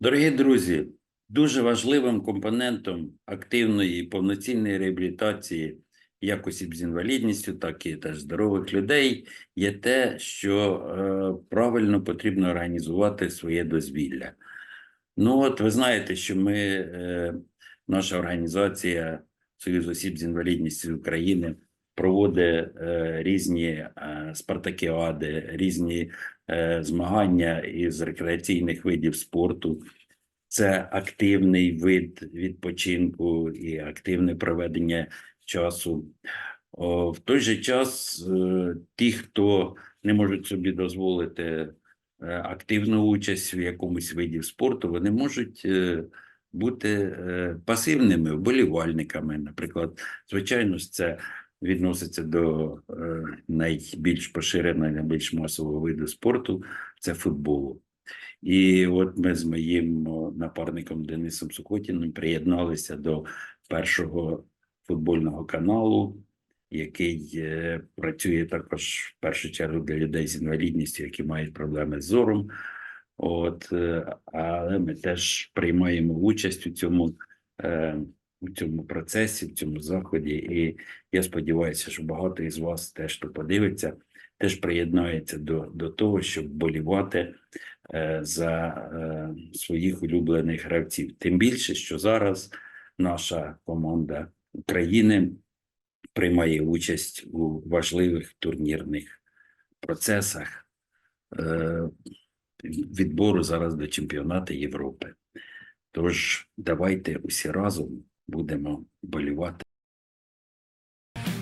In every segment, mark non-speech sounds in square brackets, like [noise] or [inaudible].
Дорогі друзі, дуже важливим компонентом активної і повноцінної реабілітації як осіб з інвалідністю, так і теж здорових людей є те, що е, правильно потрібно організувати своє дозвілля. Ну, от ви знаєте, що ми, е, наша організація Союз осіб з інвалідністю України проводить е, різні е, спартакіади, різні е, змагання із рекреаційних видів спорту. Це активний вид відпочинку і активне проведення часу. В той же час ті, хто не можуть собі дозволити активну участь в якомусь виді спорту, вони можуть бути пасивними вболівальниками. Наприклад, звичайно це відноситься до е, найбільш поширеного, найбільш масового виду спорту це футболу. І от ми з моїм напарником Денисом Сукотіним приєдналися до першого футбольного каналу, який е, працює також в першу чергу для людей з інвалідністю, які мають проблеми з зором. От, е, але ми теж приймаємо участь у цьому, у цьому процесі, в цьому заході. І я сподіваюся, що багато із вас теж хто подивиться, теж приєднається до, до того, щоб болівати е, за е, своїх улюблених гравців. Тим більше, що зараз наша команда України приймає участь у важливих турнірних процесах е, відбору зараз до чемпіонату Європи. Тож давайте усі разом будемо болівати.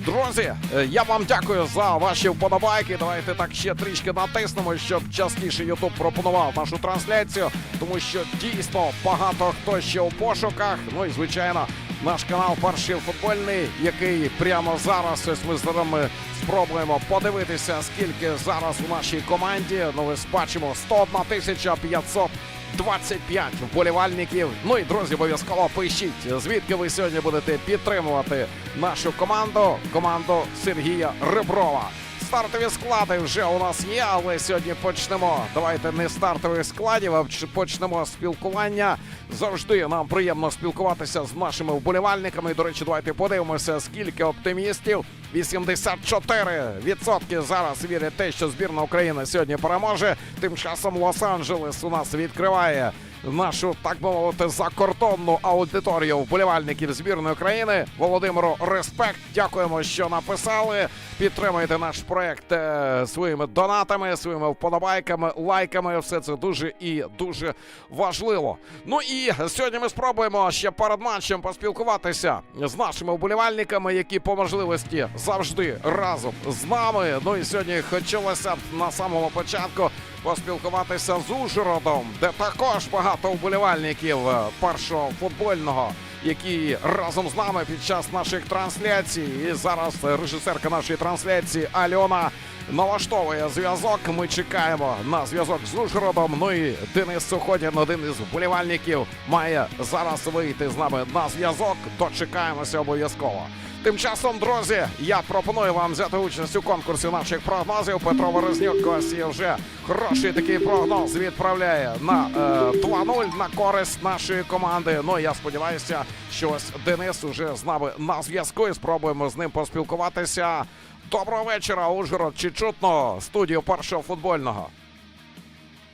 Друзі, е, я вам дякую за ваші вподобайки. Давайте так ще трішки натиснемо, щоб частіше Ютуб пропонував нашу трансляцію, тому що дійсно багато хто ще у пошуках. Ну і звичайно, наш канал перший футбольний, який прямо зараз ось ми з вами спробуємо подивитися, скільки зараз у нашій команді. Ну, ви бачимо 101 тисяча 500 25 вболівальників. Ну і друзі, обов'язково пишіть, звідки ви сьогодні будете підтримувати нашу команду, команду Сергія Реброва. Стартові склади вже у нас є, але сьогодні почнемо. Давайте не стартових складів, а почнемо спілкування. Завжди нам приємно спілкуватися з нашими вболівальниками. До речі, давайте подивимося, скільки оптимістів. 84% зараз вірять те, що збірна України сьогодні переможе. Тим часом Лос-Анджелес у нас відкриває нашу, так би мовити, закордонну аудиторію вболівальників збірної країни. Володимиру, респект. Дякуємо, що написали. Підтримуйте наш проект е, своїми донатами, своїми вподобайками, лайками. Все це дуже і дуже важливо. Ну і сьогодні ми спробуємо ще перед матчем поспілкуватися з нашими вболівальниками, які по можливості завжди разом з нами. Ну і сьогодні хотілося б на самому початку поспілкуватися з Ужгородом, де також багато вболівальників е, першого футбольного. Які разом з нами під час наших трансляцій, і зараз режисерка нашої трансляції Альона налаштовує зв'язок. Ми чекаємо на зв'язок з Ужгородом. Ну і Денис Суходін, один із вболівальників, має зараз вийти з нами на зв'язок. Дочекаємося обов'язково. Тим часом, друзі, я пропоную вам взяти участь у конкурсі наших прогнозів. Петро Ворожнюк ось вже хороший такий прогноз відправляє на е, 2-0 на користь нашої команди. Ну я сподіваюся, що ось Денис уже з нами на зв'язку і спробуємо з ним поспілкуватися. Доброго вечора, Ужгород. Чи чутно студію першого футбольного?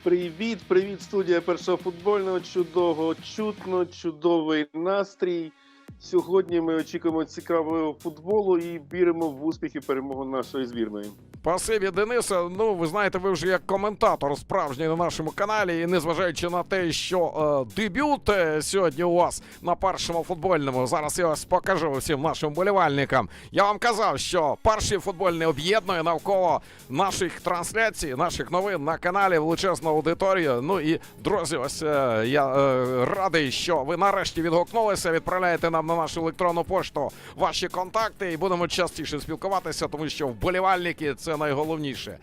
Привіт, привіт, студія першого футбольного. Чудово, чутно, чудовий настрій. Сьогодні ми очікуємо цікавого футболу і віримо в успіх і перемогу нашої збірної. Спасибі, Денисе. Ну, ви знаєте, ви вже як коментатор справжній на нашому каналі, і незважаючи на те, що е, дебют е, сьогодні у вас на першому футбольному. Зараз я ось покажу всім нашим болівальникам. Я вам казав, що перший футбольний об'єднує навколо наших трансляцій, наших новин на каналі величезну аудиторію. Ну і друзі, ось е, я е, радий, що ви нарешті відгукнулися. Відправляєте нам на нашу електронну пошту ваші контакти, і будемо частіше спілкуватися, тому що вболівальники це найголовніше.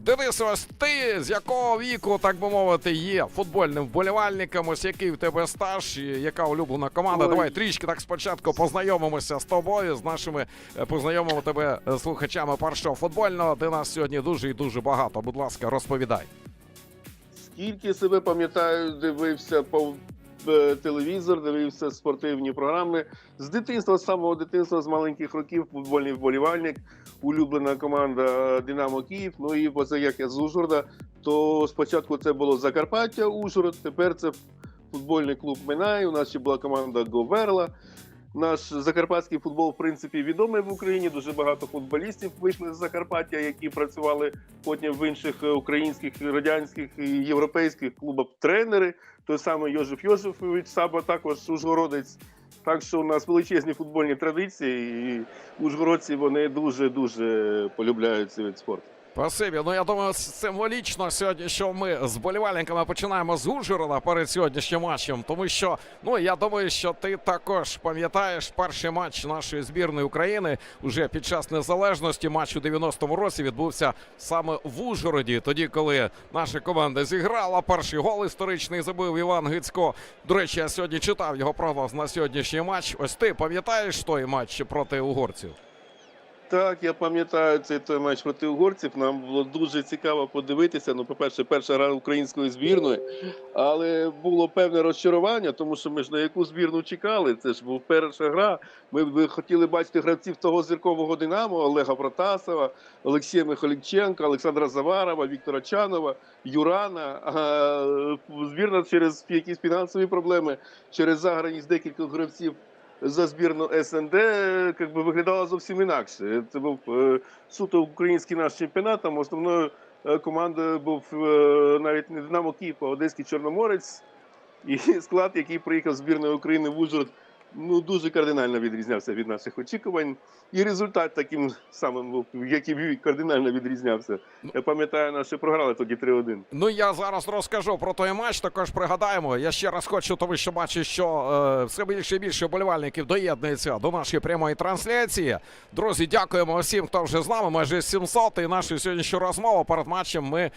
Денис, ось ти з якого віку, так би мовити, є футбольним вболівальником? Ось який в тебе стаж, і яка улюблена команда? Ой. Давай трішки так спочатку познайомимося з тобою, з нашими е, познайомимо тебе е, слухачами першого футбольного, де нас сьогодні дуже і дуже багато. Будь ласка, розповідай. скільки себе пам'ятаю, дивився по телевізор, дивився спортивні програми. З дитинства, з самого дитинства, з маленьких років, футбольний вболівальник, улюблена команда Динамо Київ. Ну і як я з Ужгорода, то спочатку це було Закарпаття, Ужгород, тепер це футбольний клуб Минай. У нас ще була команда Говерла. Наш закарпатський футбол, в принципі, відомий в Україні. Дуже багато футболістів вийшли з Закарпаття, які працювали потім в інших е, українських, радянських і європейських клубах. Тренери. Той самий Йожеф Йожефович Саба, також ужгородець. Так що у нас величезні футбольні традиції, і ужгородці вони дуже дуже полюбляють цей вид спорту. Спасибі. Ну я думаю, символічно сьогодні, що ми з болівальниками починаємо з Ужгорода перед сьогоднішнім матчем. Тому що ну я думаю, що ти також пам'ятаєш перший матч нашої збірної України уже під час незалежності. Матч у 90-му році відбувся саме в Ужгороді. Тоді, коли наша команда зіграла перший гол історичний забив Іван Гицько. До речі, я сьогодні читав його прогноз на сьогоднішній матч. Ось ти пам'ятаєш той матч проти угорців? Так, я пам'ятаю цей той матч проти угорців. Нам було дуже цікаво подивитися. Ну, по-перше, перша гра української збірної, але було певне розчарування, тому що ми ж на яку збірну чекали. Це ж був перша гра. Ми б хотіли бачити гравців того зіркового Динамо Олега Протасова, Олексія Михайліченка, Олександра Заварова, Віктора Чанова, Юрана. А збірна через якісь фінансові проблеми, через заграність декількох гравців за збірну СНД якби виглядала зовсім інакше. Це був е, суто український наш чемпіонат. Там основною е, командою був е, навіть не Динамо Київ, а Одеський Чорноморець. І [laughs] склад, який приїхав з збірної України в Ужгород, ну дуже кардинально відрізнявся від наших очікувань. І результат таким самим був, який кардинально відрізнявся. Я пам'ятаю, наші програли тоді 3-1. Ну я зараз розкажу про той матч. Також пригадаємо. Я ще раз хочу, тому що бачу, що е, все більше і більше вболівальників доєднується до нашої прямої трансляції. Друзі, дякуємо всім, хто вже з нами. Майже 700. І нашу сьогоднішню розмову перед матчем ми е,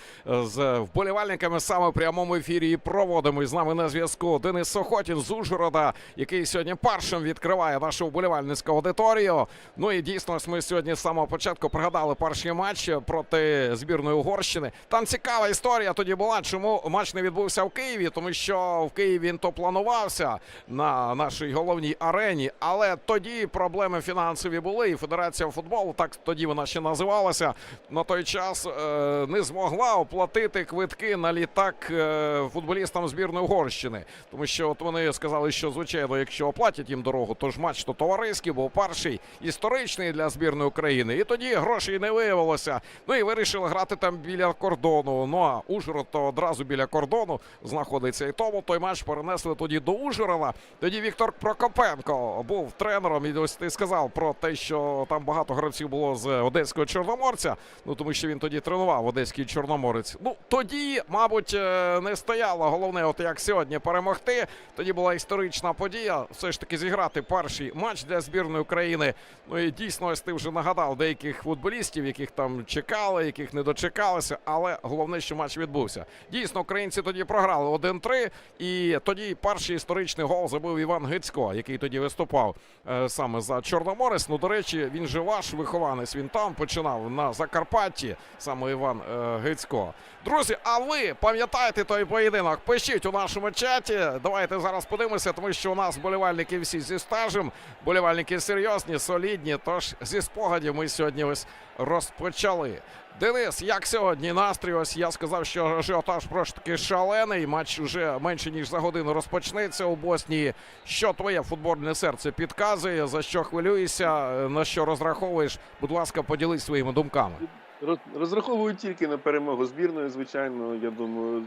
з вболівальниками саме в прямому ефірі і проводимо. І з нами на зв'язку Денис Сохотін з Ужгорода, який сьогодні першим відкриває нашу вболівальницьку аудиторію. Ну і дійсно, ми сьогодні з самого початку пригадали перший матч проти збірної Угорщини. Там цікава історія тоді була. Чому матч не відбувся в Києві? Тому що в Києві він то планувався на нашій головній арені, але тоді проблеми фінансові були. І Федерація футболу, так тоді вона ще називалася. На той час е, не змогла оплатити квитки на літак е, футболістам збірної Угорщини. Тому що от вони сказали, що звичайно, якщо оплатять їм дорогу, то ж матч то товариський, був перший історичний для збірної України. І тоді грошей не виявилося. Ну і вирішили грати там біля кордону. Ну а Ужгород то одразу біля кордону знаходиться. І тому той матч перенесли тоді до Ужгорода. Тоді Віктор Прокопенко був тренером. І ось ти сказав про те, що там багато гравців було з одеського чорноморця. Ну тому що він тоді тренував одеський чорноморець. Ну тоді, мабуть, е, не стояло головне, от як сьогодні перемогти. Тоді була історична подія. Все ж таки зіграти перший матч для збірної України. Ну і дійсно, ось ти вже нагадав деяких футболістів, яких там чекали, яких не дочекалися. Але головне, що матч відбувся. Дійсно, українці тоді програли 1-3. І тоді перший історичний гол забив Іван Гицько, який тоді виступав е, саме за Чорноморець. Ну, до речі, він же ваш вихованець. Він там починав на Закарпатті, саме Іван е, Гицько. Друзі, а ви пам'ятаєте той поєдинок? Пишіть у нашому чаті. Давайте зараз подивимося, тому що у нас болівальники всі зі стажем, болівальники серйозні, солідні. Тож зі спогадів ми сьогодні ось розпочали. Денис, як сьогодні настрій? Ось я сказав, що ажіотаж просто таки шалений. Матч вже менше ніж за годину розпочнеться у Боснії. Що твоє футбольне серце підказує? За що хвилюєшся? На що розраховуєш? Будь ласка, поділись своїми думками. Роз- Розраховую тільки на перемогу збірної, звичайно. Я думаю,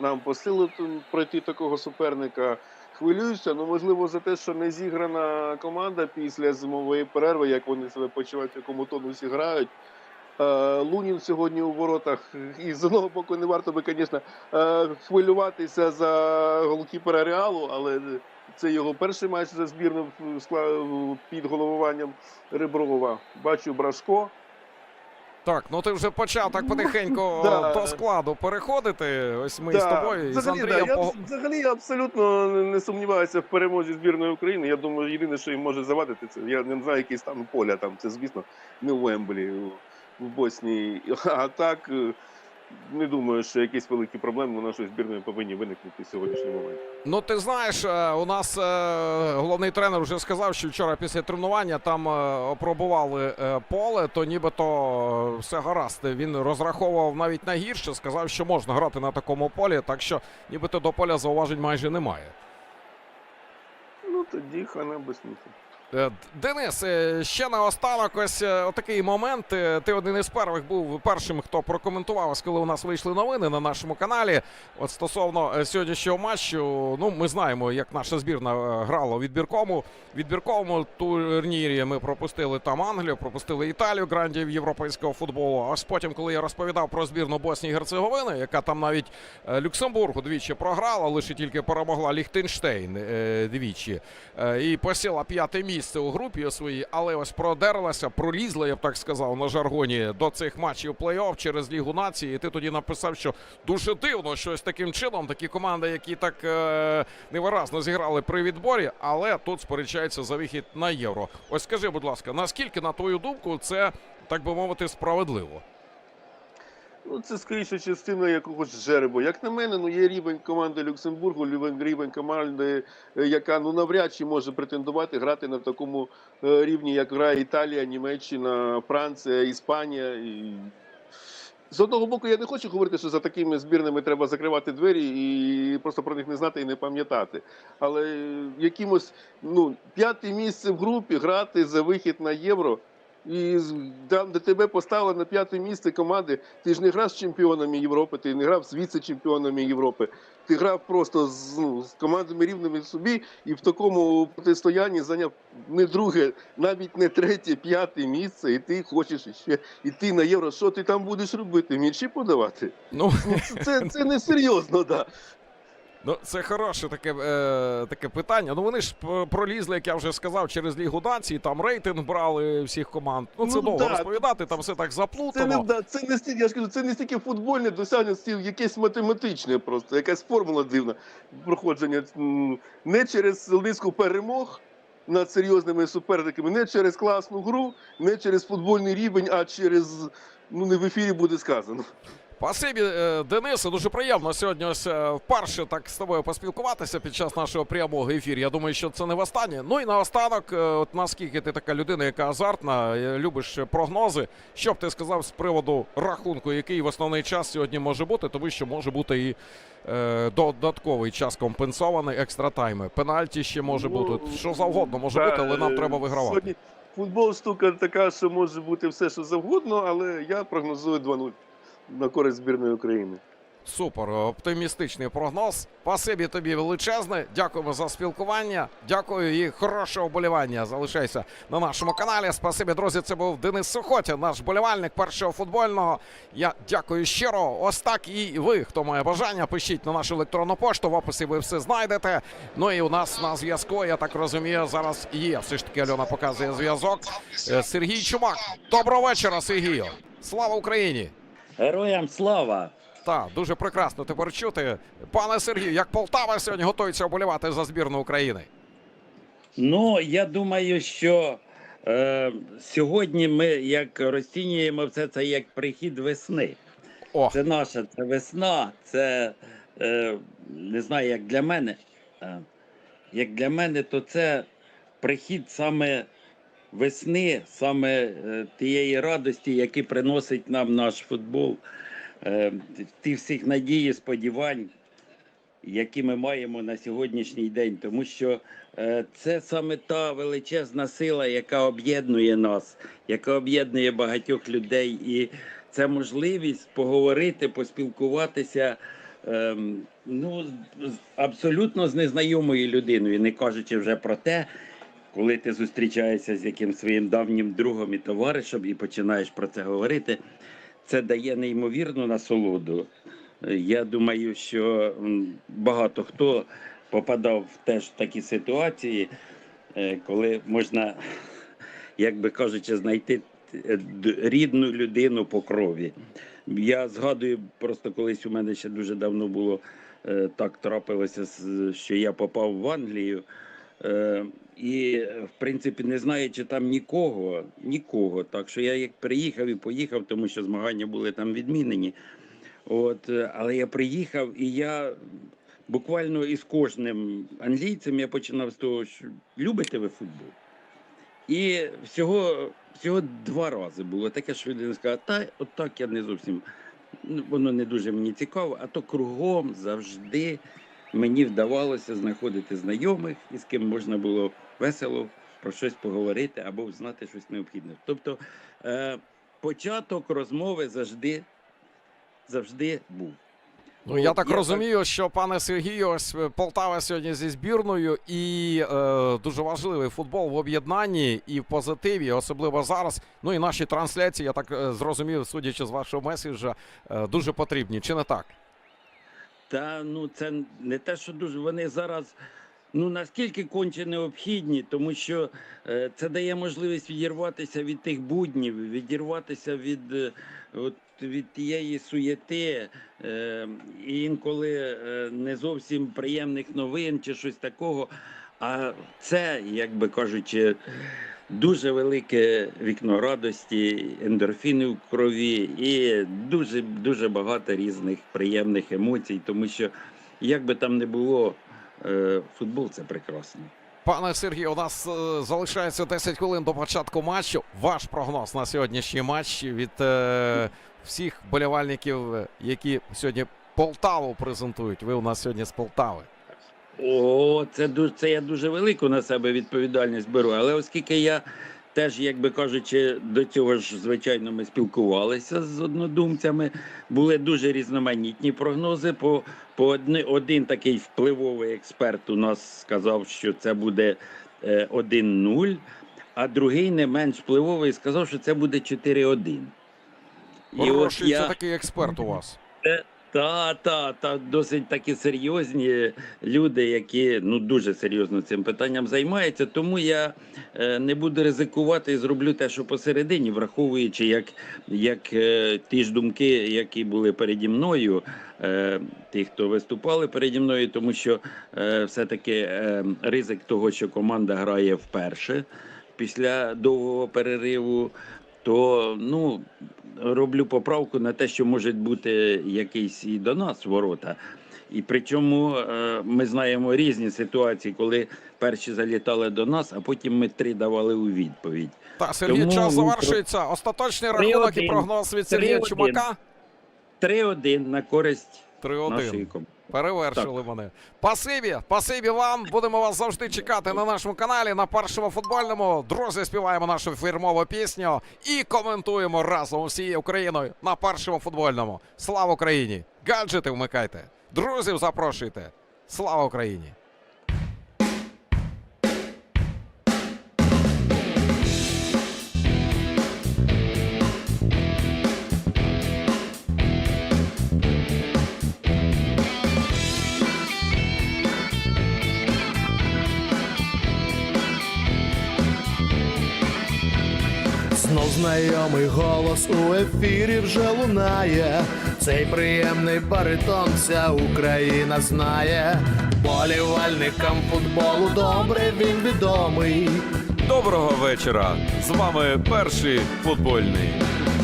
нам посилу пройти такого суперника. Хвилююся, ну можливо, за те, що не зіграна команда після зимової перерви, як вони себе почувають, в якому тонусі грають. Е, Лунін сьогодні у воротах. І з одного боку не варто би, звісно, е, хвилюватися за голкіпера Реалу, але це його перший матч за збірну під головуванням Реброва. Бачу Брашко. Так, ну ти вже почав так [laughs] потихеньку Да. до складу переходити. Ось ми з Да, тобою і з взагалі, Андрієм да, я, взагалі я абсолютно не сумніваюся в перемозі збірної України. Я думаю, єдине, що їм може завадити, це я не знаю, який стан поля там. Це, звісно, не в Емблі в Боснії. [laughs] А так, е, не думаю, що якісь великі проблеми у нашої збірної повинні виникнути в сьогоднішній момент. Ну, ти знаєш, е, у нас е, головний тренер вже сказав, що вчора після тренування там е, опробували поле, то нібито все гаразд. Він розраховував навіть на гірше, сказав, що можна грати на такому полі, так що нібито до поля зауважень майже немає. Ну тоді хана без сміху. Е, Денис, е, ще наостанок ось е, отакий момент. Ти один із перших був першим, хто прокоментував, коли у нас вийшли новини на нашому каналі. От стосовно сьогоднішнього матчу, ну ми знаємо, як наша збірна грала у відбіркому. відбірковому турнірі ми пропустили там Англію, пропустили Італію, грандів європейського футболу. А ось потім, коли я розповідав про збірну Боснії і Герцеговини, яка там навіть Люксембургу двічі програла, лише тільки перемогла Ліхтенштейн двічі. І посіла п'яте місце у групі своїй, але ось продерлася, пролізла, я б так сказав, на жаргоні до цих матчів плей-офф через Лігу нації. І ти тоді написав, що дуже дивно, що ось таким чином такі команди, які так е, невиразно зіграли при відборі, але тут сперечаються за вихід на євро. Ось скажи, будь ласка, наскільки, на твою думку, це так би мовити, справедливо? Ну, це скоріше частина якогось жеребу. Як на мене, ну є рівень команди Люксембургу, рівень, команди, е, яка ну навряд чи може претендувати грати на такому е, рівні, як грає Італія, Німеччина, Франція, Іспанія. І... З одного боку, я не хочу говорити, що за такими збірними треба закривати двері і просто про них не знати і не пам'ятати. Але якимось ну, п'яте місце в групі грати за вихід на євро. І там, де тебе поставили на п'яте місце команди, ти ж не грав з чемпіонами Європи, ти не грав з віце-чемпіонами Європи. Ти грав просто з, ну, з командами рівними собі і в такому протистоянні зайняв не друге, навіть не третє, п'яте місце, і ти хочеш ще йти на євро. Що ти там будеш робити? М'ячі подавати? Ну Ну, це, це, це не серйозно, да. Ну, це хороше таке, е, таке питання. Ну вони ж пролізли, як я вже сказав, через Лігу нації, там рейтинг брали всіх команд. Ну це Ну, довго да. розповідати, там все так Це не да, це не стільки, я ж кажу, це не стільки футбольне досягнення, це якесь математичне просто, якась формула дивна проходження. Не через низку перемог над серйозними суперниками, не через класну гру, не через футбольний рівень, а через ну не в ефірі буде сказано. Спасибі, е, Денисе. Дуже приємно сьогодні ось е, вперше так з тобою поспілкуватися під час нашого прямого ефіру. Я думаю, що це не востаннє. Ну і наостанок, е, от наскільки ти така людина, яка азартна, любиш прогнози. Що б ти сказав з приводу рахунку, який в основний час сьогодні може бути, тому що може бути і е, додатковий час компенсований, екстра тайми. Пенальті ще може бути. Що завгодно може бути, але нам треба вигравати. Футбол штука така, що може бути все, що завгодно, але я прогнозую 2-0 на користь збірної України. Супер, оптимістичний прогноз. Спасибі тобі величезне. Дякуємо за спілкування. Дякую і хорошого вболівання. Залишайся на нашому каналі. Спасибі, друзі. Це був Денис Сухотя, наш болівальник першого футбольного. Я дякую щиро. Ось так і ви, хто має бажання, пишіть на нашу електронну пошту. В описі ви все знайдете. Ну і у нас на зв'язку, я так розумію, зараз є. Все ж таки Альона показує зв'язок. Е, Сергій Чумак. Доброго вечора, Сергію. Слава Україні! Героям слава! Так, дуже прекрасно тепер чути. Пане Сергію, як Полтава сьогодні готується оболівати за збірну України? Ну, я думаю, що е, сьогодні ми як розцінюємо все це як прихід весни. О, Це наша це весна, це е, не знаю, як для мене. Е, як для мене, то це прихід саме весни, саме е, тієї радості, які приносить нам наш футбол, е, ті всіх надій сподівань, які ми маємо на сьогоднішній день. Тому що е, це саме та величезна сила, яка об'єднує нас, яка об'єднує багатьох людей. І це можливість поговорити, поспілкуватися. ем, Ну, абсолютно з незнайомою людиною, не кажучи вже про те, коли ти зустрічаєшся з якимсь своїм давнім другом і товаришем і починаєш про це говорити, це дає неймовірну насолоду. Я думаю, що багато хто попадав в теж такі ситуації, е, коли можна, [laughs] як би кажучи, знайти е, рідну людину по крові. Я згадую, просто колись у мене ще дуже давно було е, так трапилося, що я попав в Англію. І, е, в принципі, не знаючи там нікого, нікого. Так що я як приїхав і поїхав, тому що змагання були там відмінені. От, е, але я приїхав і я буквально із кожним англійцем я починав з того, що любите ви футбол. І всього, всього два рази було таке, що він сказав, та от так я не зовсім, ну, воно не дуже мені цікаво, а то кругом завжди мені вдавалося знаходити знайомих, із ким можна було весело про щось поговорити або знати щось необхідне. Тобто е, початок розмови завжди, завжди був. Ну, я так Я розумію, що пане Сергію, ось е, Полтава сьогодні зі збірною, і е, дуже важливий футбол в об'єднанні і в позитиві, особливо зараз. Ну і наші трансляції, я так е, зрозумів, судячи з вашого меседжа, е, дуже потрібні. Чи не так? Та ну це не те, що дуже вони зараз. Ну наскільки конче необхідні, тому що е, це дає можливість відірватися від тих буднів, відірватися від, е, от, від тієї суєти, е, і інколи е, не зовсім приємних новин чи щось такого. А це, як би кажучи, дуже велике вікно радості, ендорфіни в крові і дуже дуже багато різних приємних емоцій, тому що як би там не було, футбол це прекрасно. Пане Сергію, у нас е, залишається 10 хвилин до початку матчу. Ваш прогноз на сьогоднішній матч від е, всіх болівальників, е, які сьогодні Полтаву презентують. Ви у нас сьогодні з Полтави. О, це дуже це я дуже велику на себе відповідальність беру. Але оскільки я теж, як би кажучи, до цього ж звичайно ми спілкувалися з однодумцями, були дуже різноманітні прогнози. По, по одни, один такий впливовий експерт у нас сказав, що це буде е, 1-0, а другий не менш впливовий сказав, що це буде 4-1. І от я... це такий експерт у вас. Та, та, та досить такі серйозні люди, які ну дуже серйозно цим питанням займаються. Тому я е, не буду ризикувати і зроблю те, що посередині, враховуючи, як, як е, ті ж думки, які були переді мною, е, ті, хто виступали переді мною, тому що е, все-таки е, ризик того, що команда грає вперше після довгого перериву, то ну роблю поправку на те, що можуть бути якісь і до нас ворота. І причому е, ми знаємо різні ситуації, коли перші залітали до нас, а потім ми три давали у відповідь. Та Сергій, Тому, час ну, завершується. Остаточний рахунок і прогноз від Сергія 3-1. Чумака. 3-1 на користь 3-1. нашої команди. Перевершили мене. Пасибі, пасибі вам. Будемо вас завжди чекати на нашому каналі на першому футбольному. Друзі, співаємо нашу фірмову пісню і коментуємо разом усією Україною на першому футбольному. Слава Україні! Гаджети вмикайте. Друзів запрошуйте. Слава Україні! Знайомий голос у ефірі вже лунає. Цей приємний баритон вся Україна знає. Болівальникам футболу добре він відомий. Доброго вечора! З вами перший футбольний.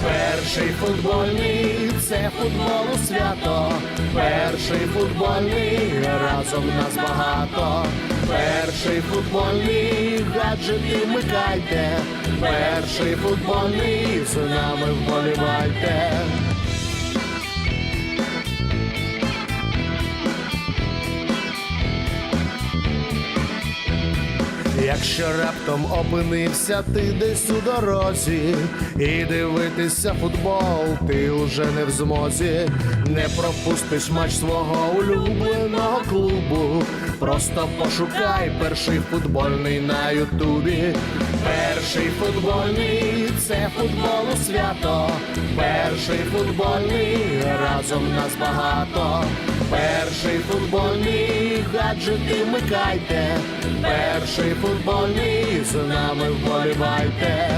Перший футбольний це футболу свято. Перший футбольний разом нас багато. Перший футбольний гаджети вмикайте. Перший футбольний з нами вболівайте. Якщо раптом опинився ти десь у дорозі, і дивитися футбол, ти уже не в змозі, не пропустиш матч свого улюбленого клубу. Просто пошукай перший футбольний на Ютубі. Перший футбольний це футболу свято. Перший футбольний разом нас багато. Перший футбольний гаджети вмикайте. Перший футбольний з нами вболівайте.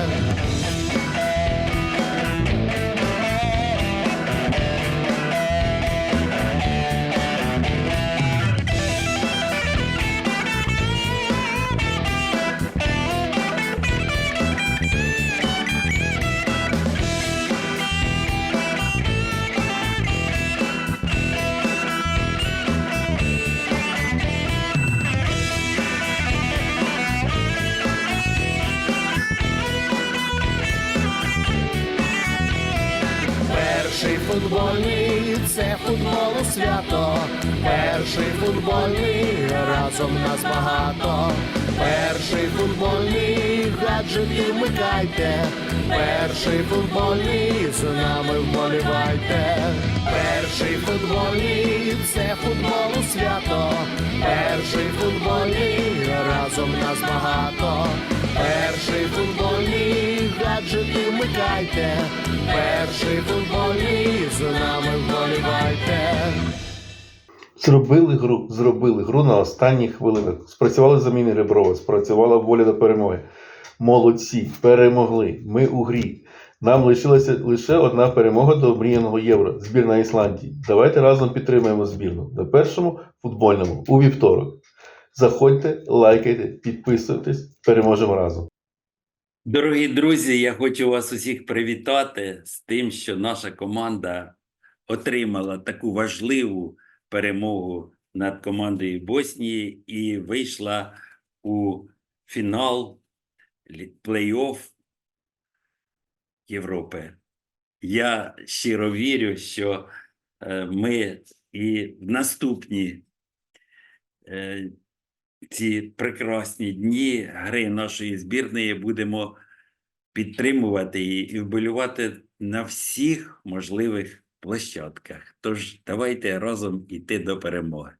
Перший футбольний, з нами вболівайте. Перший футбольний, це футболу свято. Перший футбольний, разом нас багато. Перший футбольний, гаджети вмикайте. Перший футбольний, з нами вболівайте. Зробили гру, зробили гру на останніх хвилинах. Спрацювали заміни Реброва, спрацювала воля до перемоги. Молодці, перемогли. Ми у грі. Нам лишилася лише одна перемога до мріяного євро збірна Ісландії. Давайте разом підтримаємо збірну на першому футбольному у вівторок. Заходьте, лайкайте, підписуйтесь, переможемо разом. Дорогі друзі, я хочу вас усіх привітати з тим, що наша команда отримала таку важливу перемогу над командою Боснії і вийшла у фінал плей-офф Європи. Я щиро вірю, що е, ми і в наступні е, ці прекрасні дні гри нашої збірної будемо підтримувати її і вболювати на всіх можливих площадках. Тож давайте разом іти до перемоги.